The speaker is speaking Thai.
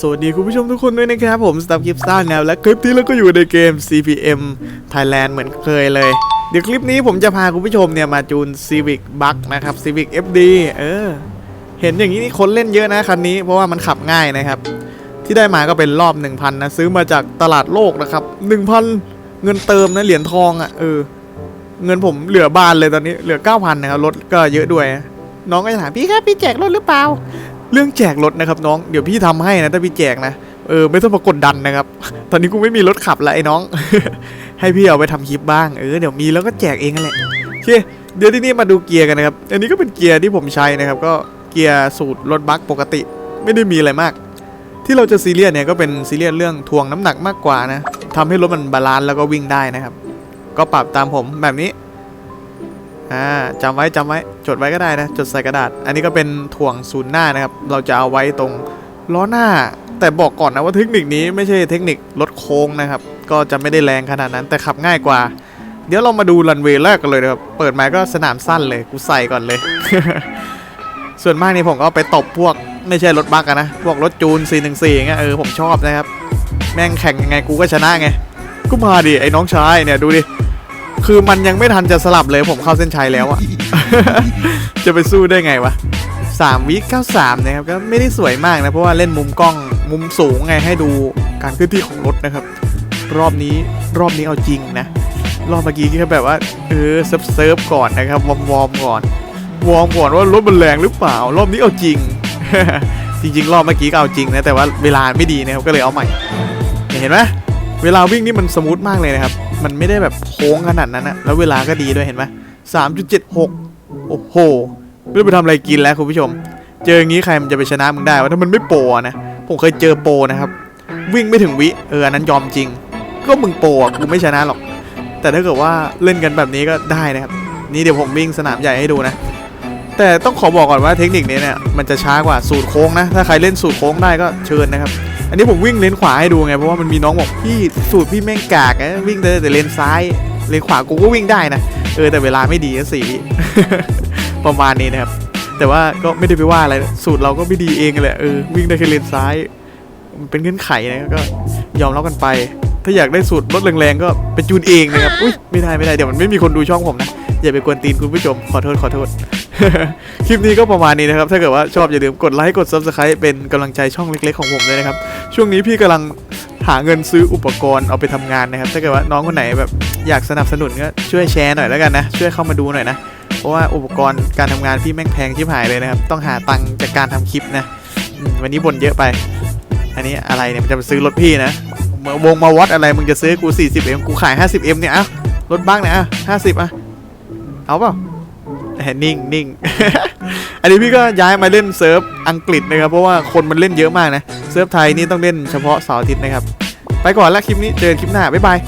สวัสดีคุณผู้ชมทุกคนด้วยนะครับผมสตาร์กิฟซ่าแนวและคลิปนี้เราก็อยู่ในเกม CPM Thailand เหมือนเคยเลย เดี๋ยวคลิปนี้ผมจะพาคุณผู้ชมเนี่ยมาจูน Civic Bug นะครับ Civic FD เออ เห็นอย่างนี้นี่คนเล่นเยอะนะคันนี้เพราะว่ามันขับง่ายนะครับ ที่ได้มาก็เป็นรอบ 1,000 นะ ซื้อมาจากตลาดโลกนะครับ 1,000 เงินเติมนะเหรียญทองอะ่ะเออเงินผมเหลือบานเลยตอนนี้เหลือ 9,000นะครับรถก็เยอะด้วย น้องก็จะถามพี่ครับพี่แจกรถหรือเปล่า เรื่องแจกรถนะครับน้องเดี๋ยวพี่ทำให้นะถ้าพี่แจกนะเออไม่ต้องมากดดันนะครับ ตอนนี้กูไม่มีรถขับแล้วไอ้น้อง ให้พี่เอาไปทำคลิปบ้างเออเดี๋ยวมีแล้วก็แจกเองแหละโอเคเดี๋ยวที่นี่มาดูเกียร์กันนะครับ อันนี้ก็เป็นเกียร์ที่ผมใช้นะครับ ก็เกียร์สูตรรถบัคปกติ ไม่ได้มีอะไรมาก ที่เราจะซีเรียสเนี่ยก็เป็นซีเรียสเรื่องทวงน้ำหนักมากกว่านะทำให้รถมันบาลานซ์แล้วก็วิ่งได้นะครับ ก็ปรับตามผมแบบนี้ อ่าจำไว้จำไว้จดไว้ก็ได้นะ จดใส่กระดาษ อันนี้ก็เป็นถ่วงศูนย์หน้านะครับ เราจะเอาไว้ตรงล้อหน้า แต่บอกก่อนนะว่าเทคนิคนี้ไม่ใช่เทคนิครถโค้งนะครับ ก็จะไม่ได้แรงขนาดนั้นแต่ขับง่ายกว่า เดี๋ยวเรามาดูรันเวย์แรกกันเลยนะครับ เปิดมาก็สนามสั้นเลย กูใส่ก่อนเลย ส่วนมากนี่ผมก็ไปตบพวกไม่ใช่รถบัสอะนะ พวกรถจูน 414อย่างเงี้ยเออผมชอบนะครับ แม่งแข่งยังไงกูก็ชนะไงก็มาดิไอ้น้องชายเนี่ยดูดิ คือมันยังไม่ทันจะสลับเลยผมเข้าเส้นชัยแล้วอะจะไปสู้ได้ไงวะ3วิ93นะครับก็ไม่ได้สวยมากนะ เพราะว่าเล่นมุมกล้องมุมสูงไงให้ดูการเคลื่อนที่ของรถนะครับ รอบนี้รอบนี้เอาจริงนะ รอบเมื่อกี้แค่แบบว่าเออเซิร์ฟเซิร์ฟก่อนนะครับวอร์มวอร์มก่อนวอร์มก่อนว่ารถมันแรงหรือเปล่า รอบนี้เอาจริง จริง ๆ รอบเมื่อกี้ก็เอาจริงนะแต่ว่าเวลาไม่ดีนะครับก็เลยเอาใหม่เห็นไหมเวลาวิ่งนี่มันสมูทมากเลยนะครับ มันไม่ได้แบบโค้งขนาดนั้นนะแล้วเวลาก็ดีด้วยเห็นไหมสามจุดเจ็ดหกโอ้โห ไม่รู้ไปทำอะไรกินแล้วคุณผู้ชม เจออย่างนี้ใครมันจะไปชนะมึงได้วะถ้ามันไม่โปรนะ ผมเคยเจอโปรนะครับ วิ่งไม่ถึงวิเอออันนั้นยอมจริง ก็มึงโปรอะกูไม่ชนะหรอก แต่ถ้าเกิดว่าเล่นกันแบบนี้ก็ได้นะครับ นี่เดี๋ยวผมวิ่งสนามใหญ่ให้ดูนะ แต่ต้องขอบอกก่อนว่าเทคนิคนี้เนี่ยมันจะช้ากว่าสูตรโค้งนะ ถ้าใครเล่นสูตรโค้งได้ก็เชิญนะครับ อันนี้ผมวิ่งเลนขวาให้ดูไง เพราะว่ามันมีน้องบอกพี่สูตรพี่แม่งกากนะวิ่งแต่แต่เลนซ้าย เลนขวากูก็วิ่งได้นะ เออแต่เวลาไม่ดีสีประมาณนี้นะครับ แต่ว่าก็ไม่ได้ไปว่าอะไรสูตรเราก็ไม่ดีเองแหละเออวิ่งได้แค่เลนซ้ายมันเป็นเงื่อนไขนะก็ยอมรับกันไป ถ้าอยากได้สูตรรถแรงๆก็ไปจูนเองนะครับอุ้ยไม่ได้ไม่ได้เดี๋ยวมันไม่มีคนดูช่องผมนะอย่าไปกวนตีนคุณผู้ชมขอโทษขอโทษ คลิปนี้ก็ประมาณนี้นะครับ ถ้าเกิดว่าชอบอย่าลืมกดไลค์กด subscribe เป็นกำลังใจช่องเล็กๆของผมด้วยนะครับ ช่วงนี้พี่กำลังหาเงินซื้ออุปกรณ์เอาไปทำงานนะครับ ถ้าเกิดว่าน้องคนไหนแบบอยากสนับสนุนก็ช่วยแชร์หน่อยแล้วกันนะ ช่วยเข้ามาดูหน่อยนะ เพราะว่าอุปกรณ์การทำงานพี่แม่งแพงชิบหายเลยนะครับ ต้องหาตังค์จากการทำคลิปนะวันนี้บ่นเยอะไป อันนี้อะไรเนี่ยมันจะมาซื้อรถพี่นะวงมาวัดอะไรมึงจะซื้อกู 40M กูขาย 50M เนี่ยอ้ารถบ้างเนี่ยอะ50อะเอาเปล่า นิ่งนิ่ง อันนี้พี่ก็ย้ายมาเล่นเซิร์ฟอังกฤษนะครับ เพราะว่าคนมันเล่นเยอะมากนะ เซิร์ฟไทยนี่ต้องเล่นเฉพาะเสาร์อาทิตย์นะครับ ไปก่อนแล้วคลิปนี้ เจอกันคลิปหน้า บ๊ายบาย